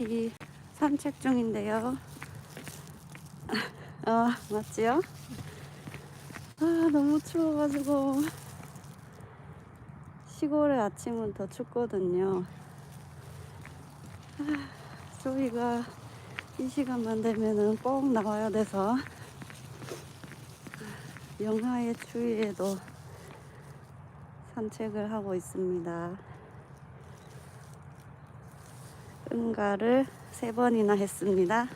이 산책 중인데요. 아, 맞지요? 아, 너무 추워가지고. 시골의 아침은 더 춥거든요. 아, 저희가 이 시간만 되면은 꼭 나와야 돼서 영하의 추위에도 산책을 하고 있습니다. 응가를 세 번이나 했습니다.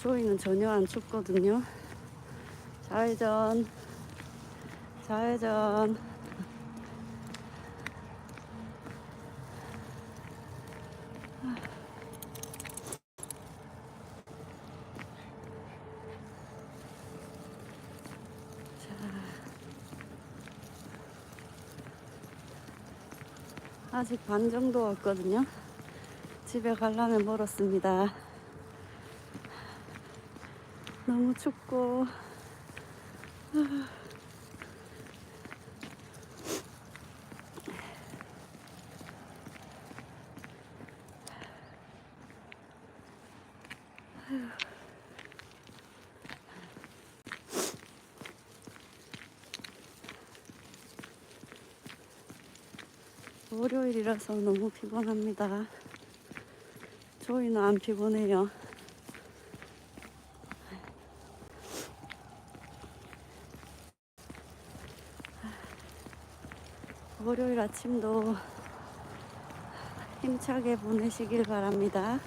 저희는 전혀 안 춥거든요. 좌회전, 좌회전. 아 직 반 정도 왔거든요. 집에 가려면 멀었습니다. 너무 춥고. 월요일이라서 너무 피곤합니다. 저희는 안 피곤해요. 월요일 아침도 힘차게 보내시길 바랍니다.